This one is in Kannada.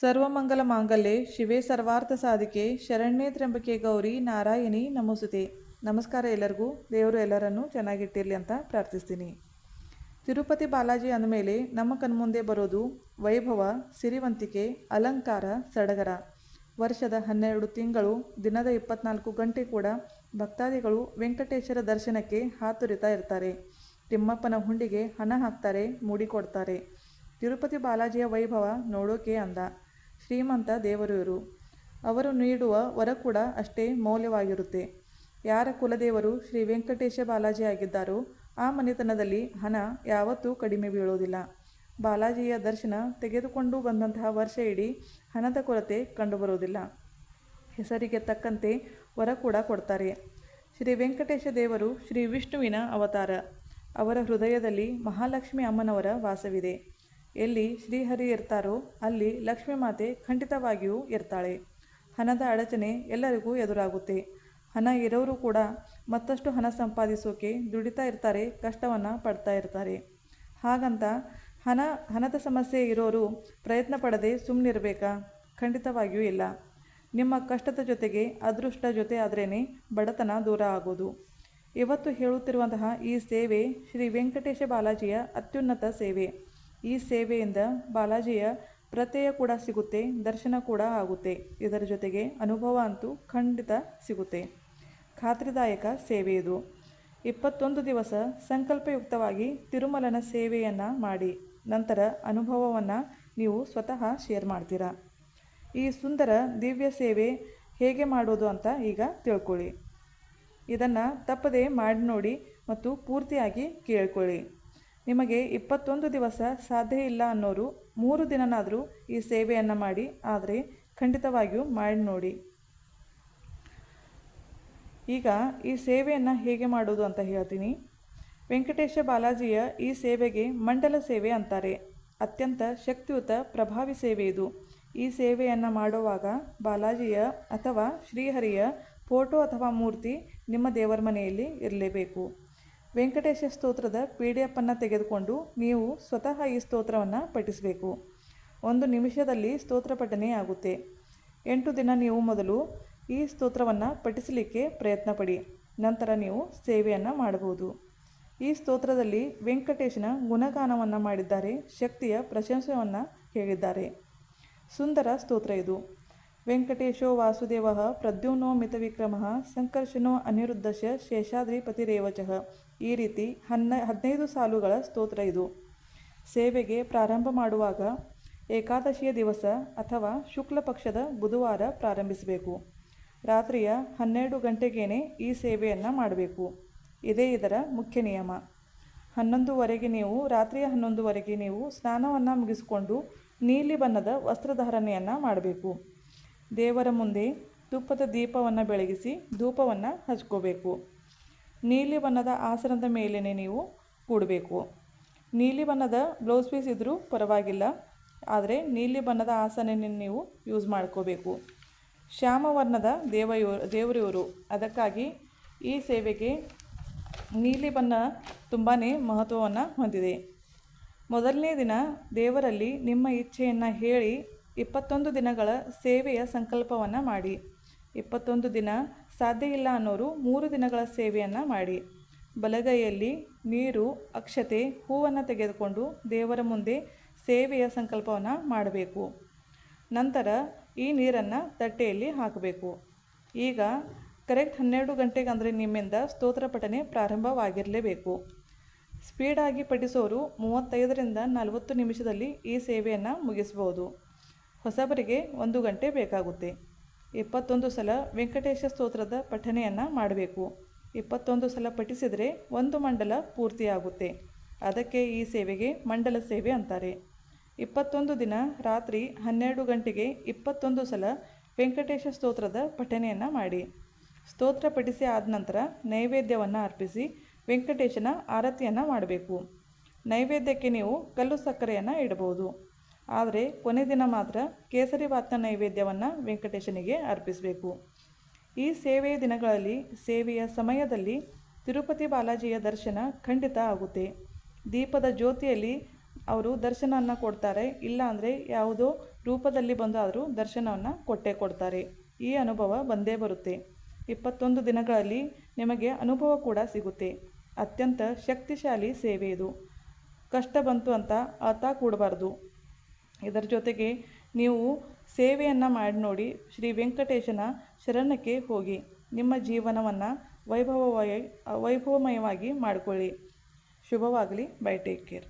ಸರ್ವಮಂಗಲ ಮಾಂಗಲ್ಯೆ, ಶಿವೇ ಸರ್ವಾರ್ಥ ಸಾಧಿಕೆ ಶರಣ್ಯೇ ತ್ರ್ಯಂಬಕೆ ಗೌರಿ, ನಾರಾಯಣಿ ನಮೋಸುತೆ. ನಮಸ್ಕಾರ ಎಲ್ಲರಿಗೂ. ದೇವರು ಎಲ್ಲರನ್ನೂ ಚೆನ್ನಾಗಿಟ್ಟಿರಲಿ ಅಂತ ಪ್ರಾರ್ಥಿಸ್ತೀನಿ. ತಿರುಪತಿ ಬಾಲಾಜಿ ಅಂದಮೇಲೆ ನಮ್ಮ ಕಣ್ಮುಂದೆ ಬರೋದು ವೈಭವ, ಸಿರಿವಂತಿಕೆ, ಅಲಂಕಾರ, ಸಡಗರ. ವರ್ಷದ ಹನ್ನೆರಡು ತಿಂಗಳು, ದಿನದ ಇಪ್ಪತ್ನಾಲ್ಕು ಗಂಟೆ ಕೂಡ ಭಕ್ತಾದಿಗಳು ವೆಂಕಟೇಶ್ವರ ದರ್ಶನಕ್ಕೆ ಹಾತುರಿತಾ ಇರ್ತಾರೆ. ತಿಮ್ಮಪ್ಪನ ಹುಂಡಿಗೆ ಹಣ ಹಾಕ್ತಾರೆ ಮೂಡಿಕೊಡ್ತಾರೆ ತಿರುಪತಿ ಬಾಲಾಜಿಯ ವೈಭವ ನೋಡೋಕೆ ಅಂದ. ಶ್ರೀಮಂತ ದೇವರು ಅವರು ನೀಡುವ ವರ ಕೂಡ ಅಷ್ಟೇ ಮೌಲ್ಯವಾಗಿರುತ್ತೆ. ಯಾರ ಕುಲದೇವರು ಶ್ರೀ ವೆಂಕಟೇಶ ಬಾಲಾಜಿ ಆಗಿದ್ದಾರೋ ಆ ಮನೆತನದಲ್ಲಿ ಹಣ ಯಾವತ್ತೂ ಕಡಿಮೆ ಬೀಳೋದಿಲ್ಲ. ಬಾಲಾಜಿಯ ದರ್ಶನ ತೆಗೆದುಕೊಂಡು ಬಂದಂತಹ ವರ್ಷ ಇಡೀ ಹಣದ ಕೊರತೆ ಕಂಡುಬರುವುದಿಲ್ಲ ಹೆಸರಿಗೆ ತಕ್ಕಂತೆ ವರ ಕೂಡ ಕೊಡ್ತಾರೆ. ಶ್ರೀ ವೆಂಕಟೇಶ ದೇವರು ಶ್ರೀ ವಿಷ್ಣುವಿನ ಅವತಾರ. ಅವರ ಹೃದಯದಲ್ಲಿ ಮಹಾಲಕ್ಷ್ಮಿ ಅಮ್ಮನವರ ವಾಸವಿದೆ. ಎಲ್ಲಿ ಶ್ರೀಹರಿ ಇರ್ತಾರೋ ಅಲ್ಲಿ ಲಕ್ಷ್ಮೀ ಮಾತೆ ಖಂಡಿತವಾಗಿಯೂ ಇರ್ತಾಳೆ. ಹಣದ ಅಡಚಣೆ ಎಲ್ಲರಿಗೂ ಎದುರಾಗುತ್ತೆ. ಹಣ ಇರೋರು ಕೂಡ ಮತ್ತಷ್ಟು ಹಣ ಸಂಪಾದಿಸೋಕೆ ದುಡಿತಾ ಇರ್ತಾರೆ, ಕಷ್ಟವನ್ನು ಪಡ್ತಾ ಇರ್ತಾರೆ. ಹಾಗಂತ ಹಣ, ಹಣದ ಸಮಸ್ಯೆ ಇರೋರು ಪ್ರಯತ್ನ ಪಡದೆ ಸುಮ್ಮನಿರಬೇಕಾ ಖಂಡಿತವಾಗಿಯೂ ಇಲ್ಲ. ನಿಮ್ಮ ಕಷ್ಟದ ಜೊತೆಗೆ ಅದೃಷ್ಟ ಜೊತೆ ಆದ್ರೇ ಬಡತನ ದೂರ ಆಗೋದು. ಇವತ್ತು ಹೇಳುತ್ತಿರುವಂತಹ ಈ ಸೇವೆ ಶ್ರೀ ವೆಂಕಟೇಶ ಬಾಲಾಜಿಯ ಅತ್ಯುನ್ನತ ಸೇವೆ. ಈ ಸೇವೆಯಿಂದ ಬಾಲಾಜಿಯ ಪ್ರತ್ಯಯ ಕೂಡ ಸಿಗುತ್ತೆ, ದರ್ಶನ ಕೂಡ ಆಗುತ್ತೆ. ಇದರ ಜೊತೆಗೆ ಅನುಭವ ಅಂತೂ ಖಂಡಿತ ಸಿಗುತ್ತೆ. ಖಾತ್ರಿದಾಯಕ ಸೇವೆ ಇದು. ಇಪ್ಪತ್ತೊಂದು ದಿವಸ ಸಂಕಲ್ಪಯುಕ್ತವಾಗಿ ತಿರುಮಲನ ಸೇವೆಯನ್ನು ಮಾಡಿ, ನಂತರ ಅನುಭವವನ್ನು ನೀವು ಸ್ವತಃ ಶೇರ್ ಮಾಡ್ತೀರಾ? ಈ ಸುಂದರ ದಿವ್ಯ ಸೇವೆ ಹೇಗೆ ಮಾಡೋದು ಅಂತ ಈಗ ತಿಳ್ಕೊಳ್ಳಿ. ಇದನ್ನು ತಪ್ಪದೆ ಮಾಡಿ ನೋಡಿ ಮತ್ತು ಪೂರ್ತಿಯಾಗಿ ಕೇಳ್ಕೊಳ್ಳಿ. ನಿಮಗೆ ಇಪ್ಪತ್ತೊಂದು ದಿವಸ ಸಾಧ್ಯ ಇಲ್ಲ ಅನ್ನೋರು ಮೂರು ದಿನನಾದರೂ ಈ ಸೇವೆಯನ್ನು ಮಾಡಿ, ಆದರೆ ಖಂಡಿತವಾಗಿಯೂ ಮಾಡಿ ನೋಡಿ. ಈಗ ಈ ಸೇವೆಯನ್ನು ಹೇಗೆ ಮಾಡೋದು ಅಂತ ಹೇಳ್ತೀನಿ. ವೆಂಕಟೇಶ ಬಾಲಾಜಿಯ ಈ ಸೇವೆಗೆ ಮಂಡಲ ಸೇವೆ ಅಂತಾರೆ. ಅತ್ಯಂತ ಶಕ್ತಿಯುತ, ಪ್ರಭಾವಿ ಸೇವೆ ಇದು. ಈ ಸೇವೆಯನ್ನು ಮಾಡುವಾಗ ಬಾಲಾಜಿಯ ಅಥವಾ ಶ್ರೀಹರಿಯ ಫೋಟೋ ಅಥವಾ ಮೂರ್ತಿ ನಿಮ್ಮ ದೇವರ ಮನೆಯಲ್ಲಿ ಇರಲೇಬೇಕು. ವೆಂಕಟೇಶ ಸ್ತೋತ್ರದ ಪಿ ಡಿ ಎಫ್ ಅನ್ನು ತೆಗೆದುಕೊಂಡು ನೀವು ಸ್ವತಃ ಈ ಸ್ತೋತ್ರವನ್ನು ಪಠಿಸಬೇಕು. ಒಂದು ನಿಮಿಷದಲ್ಲಿ ಸ್ತೋತ್ರ ಪಠನೆ ಆಗುತ್ತೆ. ಎಂಟು ದಿನ ನೀವು ಮೊದಲು ಈ ಸ್ತೋತ್ರವನ್ನು ಪಠಿಸಲಿಕ್ಕೆ ಪ್ರಯತ್ನ ಪಡಿ ನಂತರ ನೀವು ಸೇವೆಯನ್ನು ಮಾಡಬಹುದು. ಈ ಸ್ತೋತ್ರದಲ್ಲಿ ವೆಂಕಟೇಶನ ಗುಣಗಾನವನ್ನು ಮಾಡಿದ್ದಾರೆ, ಶಕ್ತಿಯ ಪ್ರಶಂಸೆಯನ್ನು ಹೇಳಿದ್ದಾರೆ. ಸುಂದರ ಸ್ತೋತ್ರ ಇದು. ವೆಂಕಟೇಶೋ ವಾಸುದೇವ ಪ್ರದ್ಯುಮ್ನೋ ಮಿತವಿಕ್ರಮ ಸಂಕರ್ಷಣೋ ಅನಿರುದ್ಧಶ ಶೇಷಾದ್ರಿಪತಿರೇವಚ. ಈ ರೀತಿ ಹನ್ನ ಹದಿನೈದು ಸಾಲುಗಳ ಸ್ತೋತ್ರ ಇದು. ಸೇವೆಗೆ ಪ್ರಾರಂಭ ಮಾಡುವಾಗ ಏಕಾದಶಿಯ ದಿವಸ ಅಥವಾ ಶುಕ್ಲ ಪಕ್ಷದ ಬುಧವಾರ ಪ್ರಾರಂಭಿಸಬೇಕು. ರಾತ್ರಿಯ ಹನ್ನೆರಡು ಗಂಟೆಗೇನೆ ಈ ಸೇವೆಯನ್ನು ಮಾಡಬೇಕು. ಇದೇ ಇದರ ಮುಖ್ಯ ನಿಯಮ. ಹನ್ನೊಂದುವರೆಗೆ ನೀವು, ರಾತ್ರಿಯ ಹನ್ನೊಂದುವರೆಗೆ ನೀವು ಸ್ನಾನವನ್ನು ಮುಗಿಸಿಕೊಂಡು ನೀಲಿ ಬಣ್ಣದ ವಸ್ತ್ರಧಾರಣೆಯನ್ನು ಮಾಡಬೇಕು. ದೇವರ ಮುಂದೆ ತುಪ್ಪದ ದೀಪವನ್ನು ಬೆಳಗಿಸಿ ಧೂಪವನ್ನು ಹಚ್ಕೋಬೇಕು. ನೀಲಿ ಬಣ್ಣದ ಆಸನದ ಮೇಲೇ ನೀವು ಕೂಡಬೇಕು. ನೀಲಿ ಬಣ್ಣದ ಬ್ಲೌಸ್ ಪೀಸ್ ಇದ್ದರೂ ಪರವಾಗಿಲ್ಲ, ಆದರೆ ನೀಲಿ ಬಣ್ಣದ ಆಸನ ನೀವು ಯೂಸ್ ಮಾಡ್ಕೋಬೇಕು. ಶ್ಯಾಮವರ್ಣದ ದೇವ ದೇವರಿಯವರು ಅದಕ್ಕಾಗಿ ಈ ಸೇವೆಗೆ ನೀಲಿ ಬಣ್ಣ ತುಂಬಾ ಮಹತ್ವವನ್ನು ಹೊಂದಿದೆ. ಮೊದಲನೇ ದಿನ ದೇವರಲ್ಲಿ ನಿಮ್ಮ ಇಚ್ಛೆಯನ್ನು ಹೇಳಿ ಇಪ್ಪತ್ತೊಂದು ದಿನಗಳ ಸೇವೆಯ ಸಂಕಲ್ಪವನ್ನು ಮಾಡಿ. ಇಪ್ಪತ್ತೊಂದು ದಿನ ಸಾಧ್ಯ ಇಲ್ಲ ಅನ್ನೋರು ಮೂರು ದಿನಗಳ ಸೇವೆಯನ್ನು ಮಾಡಿ. ಬಲಗೈಯಲ್ಲಿ ನೀರು, ಅಕ್ಷತೆ, ಹೂವನ್ನು ತೆಗೆದುಕೊಂಡು ದೇವರ ಮುಂದೆ ಸೇವೆಯ ಸಂಕಲ್ಪವನ್ನು ಮಾಡಬೇಕು. ನಂತರ ಈ ನೀರನ್ನು ತಟ್ಟೆಯಲ್ಲಿ ಹಾಕಬೇಕು. ಈಗ ಕರೆಕ್ಟ್ ಹನ್ನೆರಡು ಗಂಟೆಗೆ ಅಂದರೆ ನಿಮ್ಮಿಂದ ಸ್ತೋತ್ರ ಪಠನೆ ಪ್ರಾರಂಭವಾಗಿರಲೇಬೇಕು. ಸ್ಪೀಡಾಗಿ ಪಠಿಸೋರು ಮೂವತ್ತೈದರಿಂದ ನಲವತ್ತು ನಿಮಿಷದಲ್ಲಿ ಈ ಸೇವೆಯನ್ನು ಮುಗಿಸ್ಬೋದು. ಹೊಸಬರಿಗೆ ಒಂದು ಗಂಟೆ ಬೇಕಾಗುತ್ತೆ. ಇಪ್ಪತ್ತೊಂದು ಸಲ ವೆಂಕಟೇಶ ಸ್ತೋತ್ರದ ಪಠನೆಯನ್ನು ಮಾಡಬೇಕು. ಇಪ್ಪತ್ತೊಂದು ಸಲ ಪಠಿಸಿದರೆ ಒಂದು ಮಂಡಲ ಪೂರ್ತಿಯಾಗುತ್ತೆ ಅದಕ್ಕೆ ಈ ಸೇವೆಗೆ ಮಂಡಲ ಸೇವೆ ಅಂತಾರೆ. ಇಪ್ಪತ್ತೊಂದು ದಿನ ರಾತ್ರಿ ಹನ್ನೆರಡು ಗಂಟೆಗೆ ಇಪ್ಪತ್ತೊಂದು ಸಲ ವೆಂಕಟೇಶ ಸ್ತೋತ್ರದ ಪಠನೆಯನ್ನು ಮಾಡಿ. ಸ್ತೋತ್ರ ಪಠಿಸಿ ಆದ ನಂತರ ನೈವೇದ್ಯವನ್ನು ಅರ್ಪಿಸಿ ವೆಂಕಟೇಶನ ಆರತಿಯನ್ನು ಮಾಡಬೇಕು. ನೈವೇದ್ಯಕ್ಕೆ ನೀವು ಕಲ್ಲು ಸಕ್ಕರೆಯನ್ನು ಇಡಬಹುದು. ಆದರೆ ಕೊನೆ ದಿನ ಮಾತ್ರ ಕೇಸರಿ ಭಾತ್ನ ನೈವೇದ್ಯವನ್ನು ವೆಂಕಟೇಶನಿಗೆ ಅರ್ಪಿಸಬೇಕು. ಈ ಸೇವೆಯ ದಿನಗಳಲ್ಲಿ, ಸೇವೆಯ ಸಮಯದಲ್ಲಿ ತಿರುಪತಿ ಬಾಲಾಜಿಯ ದರ್ಶನ ಖಂಡಿತ ಆಗುತ್ತೆ. ದೀಪದ ಜ್ಯೋತಿಯಲ್ಲಿ ಅವರು ದರ್ಶನವನ್ನು ಕೊಡ್ತಾರೆ, ಇಲ್ಲಾಂದರೆ ಯಾವುದೋ ರೂಪದಲ್ಲಿ ಬಂದು ಆದರೂ ದರ್ಶನವನ್ನು ಕೊಟ್ಟೇ ಕೊಡ್ತಾರೆ. ಈ ಅನುಭವ ಬಂದೇ ಬರುತ್ತೆ. ಇಪ್ಪತ್ತೊಂದು ದಿನಗಳಲ್ಲಿ ನಿಮಗೆ ಅನುಭವ ಕೂಡ ಸಿಗುತ್ತೆ. ಅತ್ಯಂತ ಶಕ್ತಿಶಾಲಿ ಸೇವೆ ಇದು. ಕಷ್ಟ ಬಂತು ಅಂತ ಆತ ಕೂಡಬಾರ್ದು. ಇದರ ಜೊತೆಗೆ ನೀವು ಸೇವೆಯನ್ನು ಮಾಡಿ ನೋಡಿ ಶ್ರೀ ವೆಂಕಟೇಶನ ಶರಣಕ್ಕೆ ಹೋಗಿ. ನಿಮ್ಮ ಜೀವನವನ್ನು ವೈಭವವಾಗಿ, ವೈಭವಮಯವಾಗಿ ಮಾಡಿಕೊಳ್ಳಿ. ಶುಭವಾಗಲಿ. Bye take care.